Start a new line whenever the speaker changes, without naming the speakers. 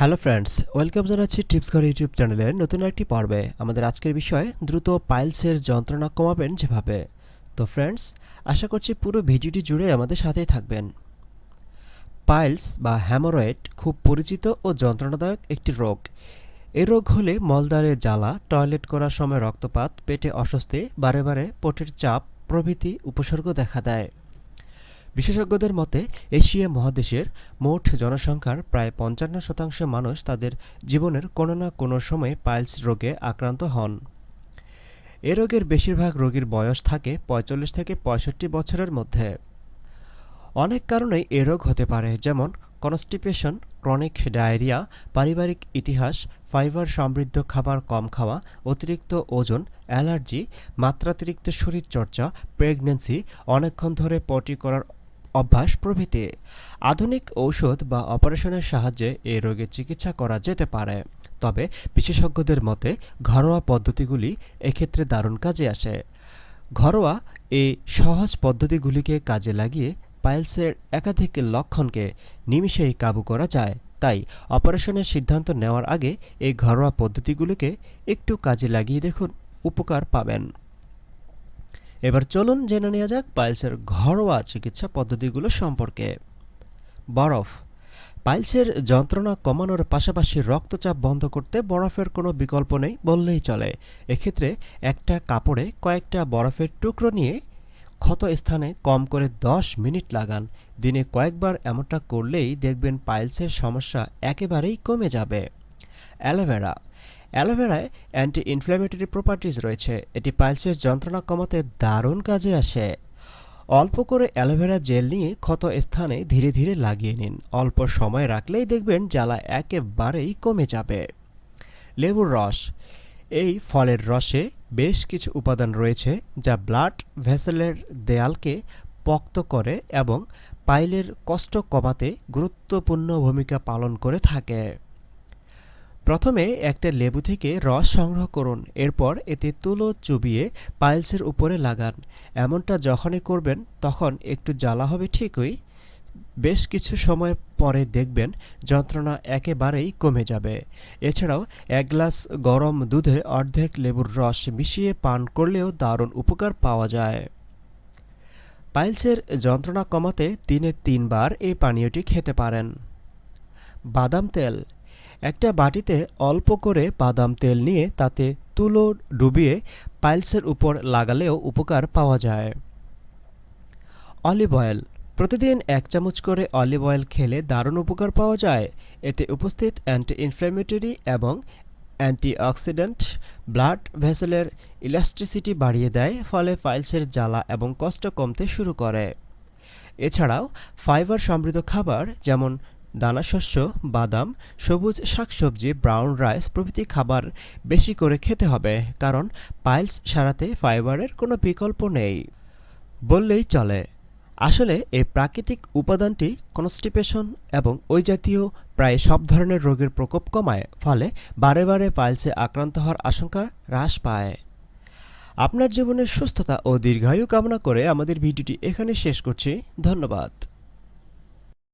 Hello friends welcome জানাচ্ছি tips ঘর YouTube চ্যানেলের নতুন একটি পর্বে। আমাদের আজকের বিষয়, দ্রুত পাইলসের যন্ত্রণা কমাবেন যেভাবে। তো ফ্রেন্ডস আশা করছি পুরো ভিডিওটি জুড়ে আমাদের সাথেই থাকবেন। পাইলস বা হ্যামোরয়েড খুব পরিচিত ও যন্ত্রণাদায়ক একটি রোগ। এই রোগ হলে মলদ্বারে জ্বালা, টয়লেট করার সময় রক্তপাত, পেটে অস্বস্তি, বারে বারে পোটের চাপ, প্রভৃতি উপসর্গ দেখা দেয়। বিশেষজ্ঞদের মতে, এশিয়া মহাদেশের মোট জনসংখ্যার প্রায় পঞ্চান্ন শতাংশ মানুষ তাদের জীবনের কোনো না কোনো সময়ে পাইলস রোগে আক্রান্ত হন। এ রোগের বেশিরভাগ রোগীর বয়স থাকে পঁয়তাল্লিশ থেকে পঁয়ষট্টি বছরের মধ্যে। অনেক কারণেই এ রোগ হতে পারে, যেমন কনস্টিপেশন, ক্রনিক ডায়রিয়া, পারিবারিক ইতিহাস, ফাইবার সমৃদ্ধ খাবার কম খাওয়া, অতিরিক্ত ওজন, অ্যালার্জি, মাত্রাতিরিক্ত শরীরচর্চা, প্রেগন্যান্সি, অনেকক্ষণ ধরে পটি করার অভ্যাস প্রভৃতি। আধুনিক ঔষধ বা অপারেশনের সাহায্যে এই রোগের চিকিৎসা করা যেতে পারে। তবে বিশেষজ্ঞদের মতে ঘরোয়া পদ্ধতিগুলি এক্ষেত্রে দারুণ কাজে আসে। ঘরোয়া এই সহজ পদ্ধতিগুলিকে কাজে লাগিয়ে পাইলসের একাধিক লক্ষণকে নিমিষেই কাবু করা যায়। তাই অপারেশনের সিদ্ধান্ত নেওয়ার আগে এই ঘরোয়া পদ্ধতিগুলোকে একটু কাজে লাগিয়ে দেখুন, উপকার পাবেন। এবার চলুন জেনে নেওয়া যাক পাইলসের ঘরোয়া চিকিৎসা পদ্ধতিগুলো সম্পর্কে। বরফ। পাইলসের যন্ত্রণা কমানোর পাশাপাশি রক্তচাপ বন্ধ করতে বরফের কোনো বিকল্প নেই বললেই চলে। এক্ষেত্রে একটা কাপড়ে কয়েকটা বরফের টুকরো নিয়ে ক্ষত স্থানে কম করে দশ মিনিট লাগান। দিনে কয়েকবার এমনটা করলেই দেখবেন পাইলসের সমস্যা একেবারেই কমে যাবে। Aloe vera. অ্যালোভেরায় anti inflammatory properties রয়েছে। এটি পাইলসের যন্ত্রণা কমাতে দারুণ কাজে আসে। অল্প করে অ্যালোভেরা জেল নিয়ে ক্ষত স্থানে ধীরে ধীরে লাগিয়ে নিন। অল্প সময় রাখলেই দেখবেন জ্বালা একেবারেই কমে যাবে। লেবুর রস। এই ফলের রসে বেশ কিছু উপাদান রয়েছে, যা ব্লাড ভেসেলের দেয়ালকে পক্ত করে এবং পাইলের কষ্ট কমাতে গুরুত্বপূর্ণ ভূমিকা পালন করে থাকে। প্রথমে একটা লেবু থেকে রস সংগ্রহ করুন, এরপর এতে তুলো চুবিয়ে পাইলসের উপরে লাগান। এমনটা যখনই করবেন, তখন একটু জ্বালা হবে ঠিকই। বেশ কিছু সময় পরে দেখবেন যন্ত্রণা একেবারেই কমে যাবে। এছাড়াও এক গ্লাস গরম দুধে অর্ধেক লেবুর রস মিশিয়ে পান করলেও দারুণ উপকার পাওয়া যায়। পাইলসের যন্ত্রণা কমাতে দিনে তিনবার এই পানীয়টি খেতে পারেন। বাদাম তেল একটা বাটিতে অল্প করে বাদাম তেল নিয়ে তাতে তুলো ডুবিয়ে পাইলসের উপর লাগালেও উপকার পাওয়া যায়। Olive oil. প্রতিদিন এক চামচ করে অলিভ অয়েল খেলে দারুণ উপকার পাওয়া যায়। এতে উপস্থিত অ্যান্টি ইনফ্ল্যামেটরি এবং অ্যান্টিঅক্সিডেন্ট ব্লাড ভেসেলের ইলাস্ট্রিসিটি বাড়িয়ে দেয়, ফলে পাইলসের জ্বালা এবং কষ্ট কমতে শুরু করে। এছাড়াও ফাইবার সমৃদ্ধ খাবার যেমন দানাশস্য, বাদাম, সবুজ শাকসবজি ব্রাউন রাইস প্রভৃতি খাবার বেশি করে খেতে হবে, কারণ পাইলস সারাতে ফাইবারের কোনো বিকল্প নেই। বললেই চলে। আসলে এই প্রাকৃতিক উপাদানটি কনস্টিপেশন এবং ওই জাতীয় প্রায় সব ধরনের রোগের প্রকোপ কমায়, ফলে বারে বারে পাইলসে আক্রান্ত হওয়ার আশঙ্কা হ্রাস পায়। আপনার জীবনের সুস্থতা ও দীর্ঘায়ু কামনা করে আমাদের ভিডিওটি এখানে শেষ করছি। ধন্যবাদ।